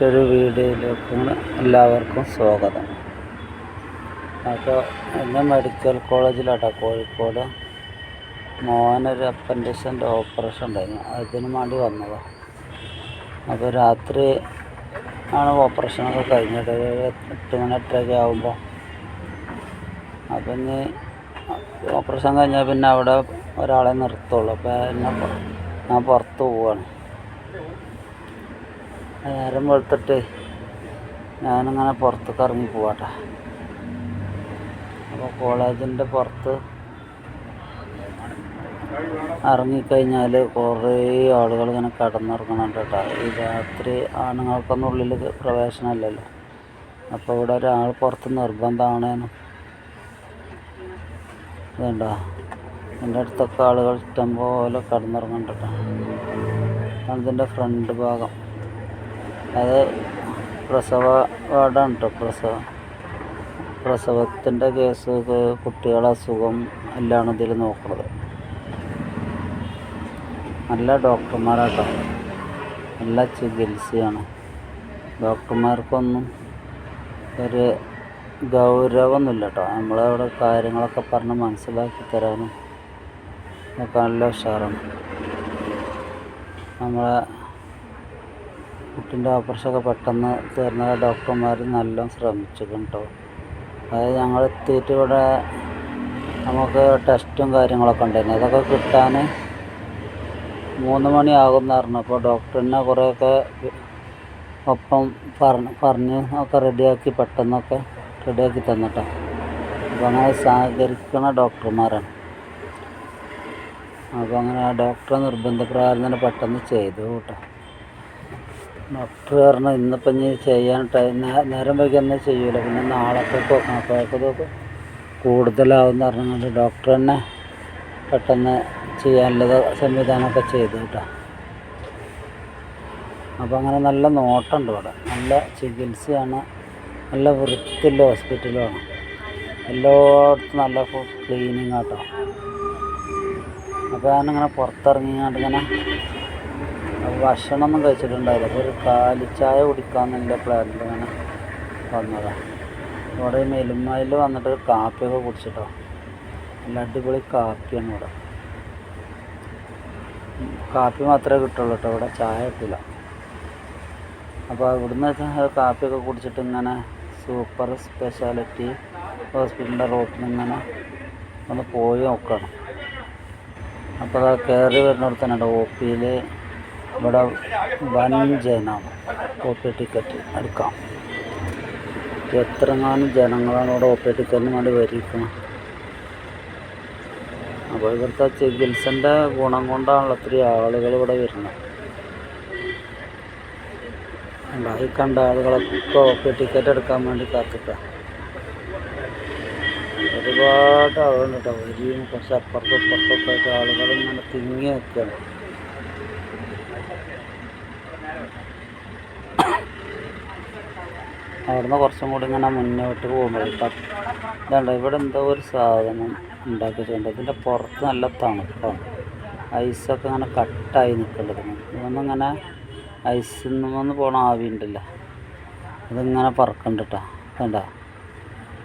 മറ്റൊരു വീഡിയോയിലേക്കും എല്ലാവർക്കും സ്വാഗതം. അപ്പോൾ ഇന്ന് മെഡിക്കൽ കോളേജിലാട്ടോ കോഴിക്കോട്. മോനൊരു അപ്പൻഡിക്സിന്റെ ഓപ്പറേഷൻ ഉണ്ടായിരുന്നു. അതിന് വേണ്ടി വന്നതാണ് അപ്പോൾ രാത്രി ആണ് ഓപ്പറേഷനൊക്കെ കഴിഞ്ഞിട്ട് ഒരു എട്ട് മണി എട്ടരയൊക്കെ ആകുമ്പോൾ അപ്പം ഇനി ഓപ്പറേഷൻ കഴിഞ്ഞാൽ പിന്നെ അവിടെ ഒരാളെ നിർത്തുള്ളൂ. അപ്പോൾ എന്നെ ഞാൻ പുറത്ത് പോവാണ്. നേരം വെളുത്തിട്ട് ഞാനിങ്ങനെ പുറത്തേക്ക് ഇറങ്ങി പോവാട്ടെ. അപ്പോൾ കോളേജിന്റെ പുറത്ത് ഇറങ്ങിക്കഴിഞ്ഞാൽ കുറേ ആളുകൾ ഇങ്ങനെ കടന്നിറങ്ങുന്നുണ്ട് കേട്ടോ ഈ രാത്രി ആണുങ്ങൾക്കൊന്നും ഉള്ളിൽ പ്രവേശനമല്ലല്ലോ അപ്പോൾ ഇവിടെ ഒരാൾ പുറത്ത് നിർബന്ധമാണേനും ഇതുണ്ടോ എന്റെ അടുത്തൊക്കെ ആളുകൾ ഇഷ്ടംപോലെ കടന്നിറങ്ങുന്നുണ്ട് കേട്ടോ അതിന്റെ ഫ്രണ്ട് ഭാഗം. അത് പ്രസവ വാർഡാണ് കേട്ടോ പ്രസവ. പ്രസവത്തിന്റെ കേസ് കുട്ടികളെ അസുഖം എല്ലാം ഇതിൽ നോക്കുന്നത് നല്ല ഡോക്ടർമാരാട്ടോ. നല്ല ചികിത്സയാണ്. ഡോക്ടർമാർക്കൊന്നും ഒരു ഗൗരവമൊന്നുമില്ല കേട്ടോ നമ്മളവിടെ കാര്യങ്ങളൊക്കെ പറഞ്ഞ് മനസ്സിലാക്കി തരാനും ഒക്കെ നല്ല ഉഷാറാണ്. നമ്മളെ കുട്ടിന്റെ ഓപ്പറേഷനൊക്കെ പെട്ടെന്ന് തീർന്ന ഡോക്ടർമാർ നല്ല ശ്രമിച്ചു കേട്ടോ അതായത് ഞങ്ങൾ എത്തിയിട്ട് ഇവിടെ നമുക്ക് ടെസ്റ്റും കാര്യങ്ങളൊക്കെ ഉണ്ടായിരുന്നു. അതൊക്കെ കിട്ടാൻ മൂന്ന് മണിയാകുമെന്ന് പറഞ്ഞപ്പോൾ ഡോക്ടറിനെ കുറേയൊക്കെ ഒപ്പം പറഞ്ഞ് പറഞ്ഞ് ഒക്കെ റെഡിയാക്കി പെട്ടെന്നൊക്കെ റെഡിയാക്കി തന്നിട്ടോ. അപ്പോൾ അങ്ങനെ സഹകരിക്കുന്ന ഡോക്ടർമാരാണ്. അപ്പോൾ അങ്ങനെ ആ ഡോക്ടറെ നിർബന്ധപ്രകാരം തന്നെ പെട്ടെന്ന് ചെയ്തു കേട്ടോ. ഡോക്ടർ പറഞ്ഞു ഇന്നിപ്പം ഇനി ചെയ്യാൻ ടൈം നേരം വൈകി തന്നെ ചെയ്യൂല. പിന്നെ നാളത്തേക്ക് വെക്കണം അപ്പോഴേക്കും ഇതൊക്കെ കൂടുതലാവും പറഞ്ഞുകൊണ്ട് ഡോക്ടർ തന്നെ പെട്ടെന്ന് ചെയ്യാനുള്ളത് സംവിധാനമൊക്കെ ചെയ്തു കേട്ടോ. അപ്പോൾ അങ്ങനെ നല്ല നോട്ടമുണ്ട് ഇവിടെ. നല്ല ചികിത്സയാണ്. നല്ല വൃത്തിയുള്ള ഹോസ്പിറ്റലുമാണ് എല്ലായിടത്തും നല്ല ക്ലീനിങ് ആട്ടോ അപ്പോൾ ഞാനിങ്ങനെ പുറത്തിറങ്ങിയാണ്ട് ഇങ്ങനെ ഭക്ഷണമൊന്നും കഴിച്ചിട്ടുണ്ടായില്ല. അപ്പോൾ ഒരു കാലിച്ചായ കുടിക്കാമെന്നുള്ള പ്ലാനിൽ അങ്ങനെ വന്നതാണ് ഇവിടെ ഈ വന്നിട്ട് കാപ്പിയൊക്കെ കുടിച്ചിട്ടോ. നല്ല അടിപൊളി കാപ്പിയാണ് ഇവിടെ. കാപ്പി മാത്രമേ കിട്ടുള്ളൂ കേട്ടോ ഇവിടെ. ചായ കിട്ടില്ല. അപ്പോൾ ഇവിടുന്ന് കാപ്പിയൊക്കെ കുടിച്ചിട്ട് ഇങ്ങനെ സൂപ്പർ സ്പെഷ്യാലിറ്റി ഹോസ്പിറ്റലിന്റെ റോട്ടിൽ ഇങ്ങനെ ഒന്ന് പോയി നോക്കണം. അപ്പോൾ അത് കയറി വരുന്നിടത്ത് തന്നെ ഒ പിയിൽ ഇവിടെ വൻ ജനം ഒ ടിക്കറ്റ് എടുക്കാം. എത്രങ്ങാനും ജനങ്ങളാണ് ഇവിടെ ഒ ടിക്കറ്റിന് വേണ്ടി വരിക്കുന്നത് അപ്പോൾ ഇവിടുത്തെ ചികിത്സന്റെ ഗുണം കൊണ്ടാണല്ലോ ഒത്തിരി ആളുകൾ ഇവിടെ വരുന്നത്. ഉണ്ടായി കണ്ട ആളുകളൊക്കെ ഒ ടിക്കറ്റ് എടുക്കാൻ വേണ്ടി കാത്തിക്ക ഒരുപാട് ആളുകളുണ്ട് കേട്ടോ. വരിയും കുറച്ച് അപ്പുറത്തും ഇപ്പുറത്തൊക്കെ ആയിട്ട് ആളുകൾ ഇങ്ങനെ തിങ്ങി നിൽക്കുകയാണ്. അവിടുന്ന് കുറച്ചും കൂടി ഇങ്ങനെ മുന്നോട്ട് പോകുമ്പോൾ ഇതുണ്ട് ഇവിടെ എന്തോ ഒരു സാധനം ഉണ്ടാക്കിയിട്ടുണ്ട്. ഇതിന്റെ പുറത്ത് നല്ല തണുപ്പാണ്. ഐസൊക്കെ ഇങ്ങനെ കട്ടായി നിൽക്കുന്നുണ്ട് ഇതൊന്നും ഇങ്ങനെ ഐസിൽ നിന്ന് പോണ ആവിയുണ്ടല്ല ഇതിങ്ങനെ പറക്കണ്ടിട്ടാ. കണ്ടോ?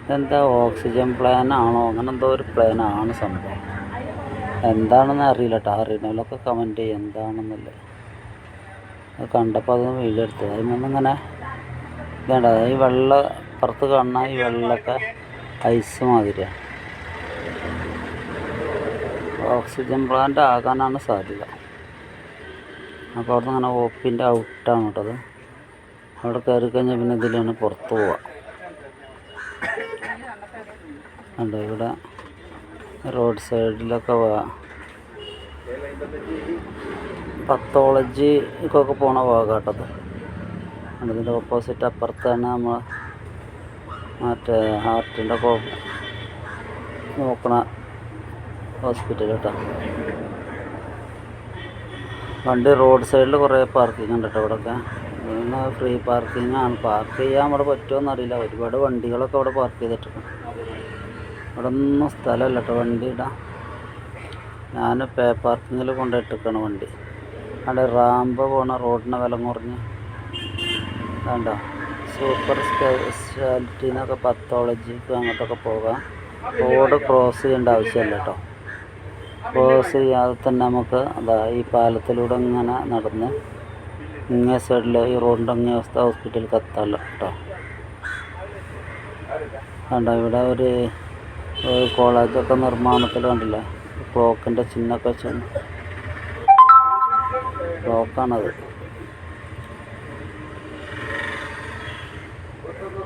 ഇതെന്താ ഓക്സിജൻ പ്ലാൻ ആണോ? അങ്ങനെ എന്തോ ഒരു പ്ലാൻ ആണ് സംഭവം. എന്താണെന്ന് അറിയില്ല കേട്ടോ അറിയുന്നവരൊക്കെ കമന്റ് ചെയ്യും. എന്താണെന്നല്ലേ? കണ്ടപ്പോൾ അതൊന്ന് വീഡിയോ എടുത്തത് അതിൽ നിന്നിങ്ങനെ ഇതേണ്ട ഈ വെള്ള പുറത്ത് കാണുന്ന ഈ വെള്ളമൊക്കെ ഐസ് മാതിരിയാണ് ഓക്സിജൻ പ്ലാന്റ് ആകാനാണ് സാധ്യത. അപ്പോൾ അവിടെ അങ്ങനെ ഓപ്പിന്റെ ഔട്ടാണ് കേട്ടത് അവിടെ കയറി കഴിഞ്ഞാൽ പിന്നെ ഇതിലാണ് പുറത്ത് പോവുക ഉണ്ട് ഇവിടെ റോഡ് സൈഡിലൊക്കെ പത്തോളജിക്കൊക്കെ പോണ ഭാഗം കേട്ടത് അതിന്റെ ഓപ്പോസിറ്റ് അപ്പുറത്താണ് നമ്മൾ മറ്റേ ഹാർട്ടിന്റെ ഒക്കെ നോക്കണ ഹോസ്പിറ്റൽ കേട്ടോ വണ്ടി റോഡ് സൈഡിൽ കുറേ പാർക്കിംഗ് ഉണ്ട് കേട്ടോ ഇവിടെയൊക്കെ ഫ്രീ പാർക്കിംഗ് ആണ്. പാർക്ക് ചെയ്യാൻ അവിടെ പറ്റുമോ അറിയില്ല ഒരുപാട് വണ്ടികളൊക്കെ അവിടെ പാർക്ക് ചെയ്തിട്ടുണ്ട്. ഇവിടെ ഒന്നും സ്ഥലമല്ല കേട്ടോ വണ്ടി ഇടാം ഞാൻ പേ പാർക്കിങ്ങിൽ കൊണ്ടുപോയിട്ടിരിക്കണം വണ്ടി. അവിടെ റാമ്പ് പോണ റോഡിന് വില കുറഞ്ഞ് വേണ്ട സൂപ്പർ സ്പെഷ്യാലിറ്റി എന്നൊക്കെ പത്തോളജിക്ക് അങ്ങോട്ടൊക്കെ പോകാം. റോഡ് ക്രോസ് ചെയ്യേണ്ട ആവശ്യമില്ല കേട്ടോ. ക്രോസ് ചെയ്യാതെ തന്നെ നമുക്ക് അതാ ഈ പാലത്തിലൂടെ ഇങ്ങനെ നടന്ന് ഇങ്ങേ സൈഡിൽ ഈ റോഡിന്റെ അങ്ങേ അവസ്ഥ ഹോസ്പിറ്റലിൽ എത്താമല്ലോ കേട്ടോ. കണ്ടോ? ഇവിടെ ഒരു ഒരു കോളേജൊക്കെ നിർമ്മാണത്തിൽ കണ്ടില്ലേ? ക്ലോക്കിന്റെ ചിഹ്നമൊക്കെ വെച്ച്. ക്ലോക്കാണത്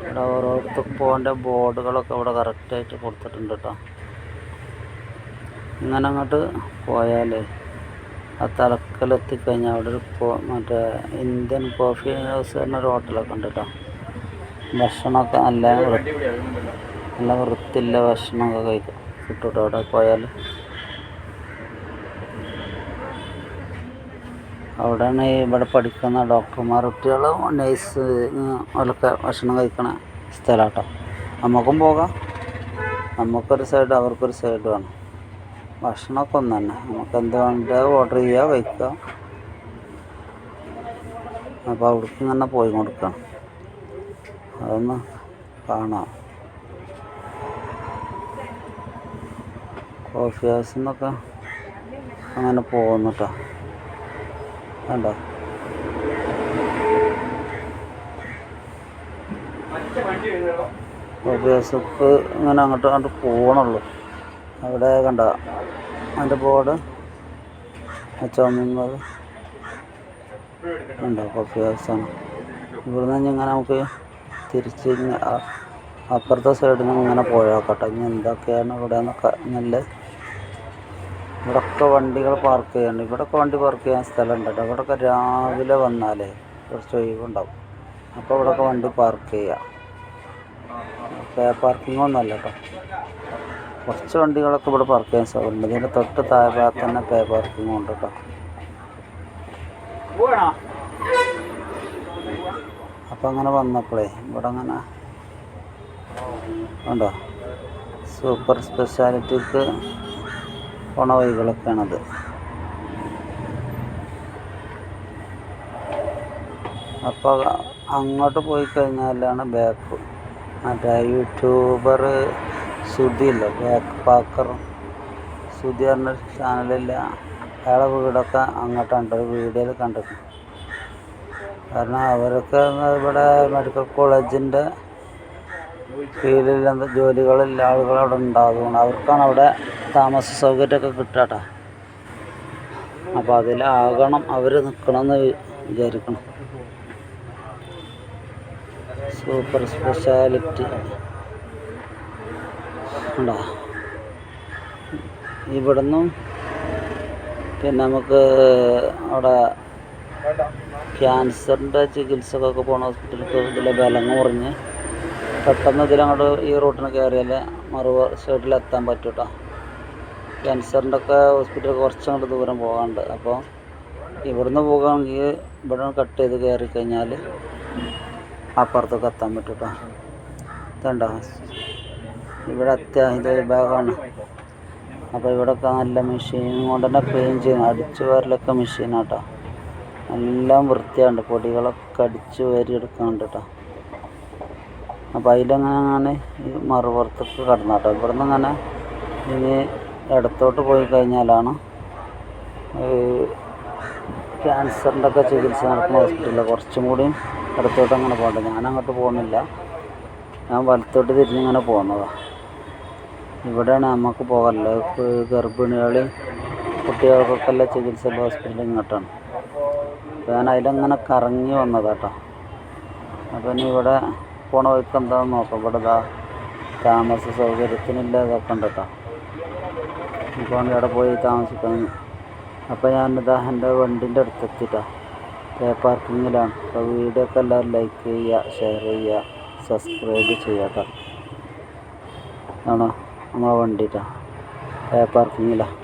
ഇവിടെ ഓരോരുത്തർക്ക് പോകേണ്ട ബോർഡുകളൊക്കെ ഇവിടെ കറക്റ്റായിട്ട് കൊടുത്തിട്ടുണ്ട് കേട്ടോ ഇങ്ങനെ അങ്ങോട്ട് പോയാൽ ആ തലക്കലെത്തിക്കഴിഞ്ഞാൽ അവിടെ ഒരു മറ്റേ ഇന്ത്യൻ കോഫി ഹൗസ് എന്നൊരു ഹോട്ടലൊക്കെ ഉണ്ട് കേട്ടോ ഭക്ഷണമൊക്കെ നല്ല നല്ല വൃത്തിയുള്ള ഭക്ഷണമൊക്കെ കഴിക്കും കേട്ടോ അവിടെ പോയാൽ അവിടെയാണ് ഇവിടെ പഠിക്കുന്ന ഡോക്ടർമാർ കുട്ടികളും നേഴ്സ് അവരൊക്കെ ഭക്ഷണം കഴിക്കണ സ്ഥലമാട്ടോ നമുക്കും പോകാം. നമുക്കൊരു സൈഡ് അവർക്കൊരു സൈഡ് വേണം. ഭക്ഷണമൊക്കെ ഒന്ന് തന്നെ. നമുക്ക് എന്ത് വേണ്ട ഓർഡർ ചെയ്യുക കഴിക്കുക അപ്പോൾ അവിടേക്ക് തന്നെ പോയി കൊടുക്കണം. അതൊന്ന് കാണാം. കോഫി ഹൗസിൽ നിന്നൊക്കെ അങ്ങനെ പോകുന്നു കേട്ടോ കണ്ടോ? ഹൗസിക്ക് ഇങ്ങനെ അങ്ങോട്ട് അങ്ങോട്ട് പോകണുള്ളൂ അവിടെ കണ്ട? അതിന്റെ ബോർഡ് ചുമന്നത് ഉണ്ടോ കോഫി ഹൗസാണ് ഇവിടുന്ന് ഇങ്ങനെ നമുക്ക് തിരിച്ച് അപ്പുറത്തെ സൈഡിൽ നിന്ന് ഇങ്ങനെ പോയോക്കട്ടെ ഇനി എന്തൊക്കെയാണ് ഇവിടെ എന്നൊക്കെ നല്ല ഇവിടൊക്കെ വണ്ടികൾ പാർക്ക് ചെയ്യാനുണ്ട് ഇവിടൊക്കെ വണ്ടി പാർക്ക് ചെയ്യാൻ സ്ഥലമുണ്ട്. കേട്ടോ ഇവിടൊക്കെ രാവിലെ വന്നാലേ കുറച്ച് ഒഴിവുണ്ടാവും. അപ്പോൾ ഇവിടൊക്കെ വണ്ടി പാർക്ക് ചെയ്യാം. പാർക്കിംഗ് ഒന്നുമല്ല കേട്ടോ കുറച്ച് വണ്ടികളൊക്കെ ഇവിടെ പാർക്ക് ചെയ്യാൻ സൗകര്യമുണ്ട് ഇതിന്റെ തൊട്ട് താഴെ ഭാഗത്ത് തന്നെ പേ പാർക്കിംഗ് ഉണ്ട് കേട്ടോ അപ്പം അങ്ങനെ വന്നപ്പോഴേ ഇവിടെ അങ്ങനെ ഉണ്ടോ സൂപ്പർ സ്പെഷ്യാലിറ്റിക്ക് പോണ വഴികളൊക്കെയാണത് അപ്പോൾ അങ്ങോട്ട് പോയി കഴിഞ്ഞാലാണ് ബാക്ക് മറ്റേ യൂട്യൂബർ സുധി ഇല്ല ബാക്ക് പാക്കർ സുധി പറഞ്ഞ ചാനലില്ല. അയാളെ വീടൊക്കെ അങ്ങോട്ടുണ്ട് വീഡിയോയിൽ കണ്ടിട്ടുണ്ട്. കാരണം അവരൊക്കെ ഇവിടെ മെഡിക്കൽ കോളേജിന്റെ എന്താ ജോലികളില്ല ആളുകൾ അവിടെ ഉണ്ടാകും അവർക്കാണ് അവിടെ താമസ സൗകര്യമൊക്കെ കിട്ടാട്ടോ. അപ്പോൾ അതിലാകണം അവർ നിൽക്കണമെന്ന് വിചാരിക്കണം. സൂപ്പർ സ്പെഷ്യാലിറ്റി ഉണ്ടോ? ഇവിടുന്നും പിന്നെ നമുക്ക് അവിടെ ക്യാൻസറിന്റെ ചികിത്സക്കൊക്കെ പോണ ഹോസ്പിറ്റലിൽ ഇതിലെ ബലം കുറഞ്ഞ് പെട്ടെന്ന് ഇതിലങ്ങോട്ട് ഈ റൂട്ടിന് കയറിയാൽ മറു സൈഡിൽ എത്താൻ പറ്റും കേട്ടോ ക്യാൻസറിന്റെ ഒക്കെ ഹോസ്പിറ്റൽ കുറച്ചങ്ങോട്ട് ദൂരം പോകാനുണ്ട്. അപ്പോൾ ഇവിടുന്ന് പോകുകയാണെങ്കിൽ ഇവിടെ കട്ട് ചെയ്ത് കയറി കഴിഞ്ഞാൽ അപ്പുറത്തൊക്കെ എത്താൻ പറ്റും കേട്ടോ ഇതുണ്ടോ? ഇവിടെ അത്യാഹിത വിഭാഗമാണ്. അപ്പോൾ ഇവിടെയൊക്കെ നല്ല മെഷീൻ കൊണ്ട് തന്നെ ക്ലീൻ ചെയ്യുന്നു. അടിച്ചു വരലൊക്കെ മെഷീനാട്ടോ എല്ലാം വൃത്തിയുണ്ട് പൊടികളൊക്കെ അടിച്ചു വരി കേട്ടോ അപ്പോൾ അതിലങ്ങനെ ഈ മറുപുറത്തേക്ക് കടന്നാട്ടോ ഇവിടെ നിന്ന് അങ്ങനെ ഇനി ഇടത്തോട്ട് പോയി കഴിഞ്ഞാലാണ് ക്യാൻസറിന്റെ ഒക്കെ ചികിത്സ നടക്കുന്ന ഹോസ്പിറ്റലിൽ കുറച്ചും കൂടി ഇടത്തോട്ട് അങ്ങനെ പോകണ്ട. ഞാൻ അങ്ങോട്ട് പോകുന്നില്ല. ഞാൻ വലത്തോട്ട് തിരിഞ്ഞിങ്ങനെ പോകുന്നതാണ് ഇവിടെയാണ് നമുക്ക് പോകാറില്ല ഗർഭിണികളെയും കുട്ടികൾക്കൊക്കെ ഉള്ള ചികിത്സ ഹോസ്പിറ്റൽ ഇങ്ങോട്ടാണ്. അപ്പോൾ ഞാൻ അതിലങ്ങനെ കറങ്ങി വന്നതാട്ടോ അപ്പം ഇനി ഇവിടെ പോണ വഴിക്ക് എന്താണെന്ന് നോക്കാം. ഇവിടെ ഇതാ താമസ സൗകര്യത്തിനില്ല ഇതൊക്കെ ഇപ്പോൾ അവിടെ പോയി താമസിക്കാൻ അപ്പോൾ ഞാനിതാ എന്റെ വണ്ടിന്റെ അടുത്തെത്തിട്ടോ. കെ പാർക്കിങ്ങിലാണ്. അപ്പോൾ വീഡിയോ ഒക്കെ എല്ലാവരും ലൈക്ക് ചെയ്യുക ഷെയർ ചെയ്യുക സബ്സ്ക്രൈബ് ചെയ്യുക ആണോ? നമ്മളെ വണ്ടിട്ടാ കെ പാർക്കിങ്ങിലാണ്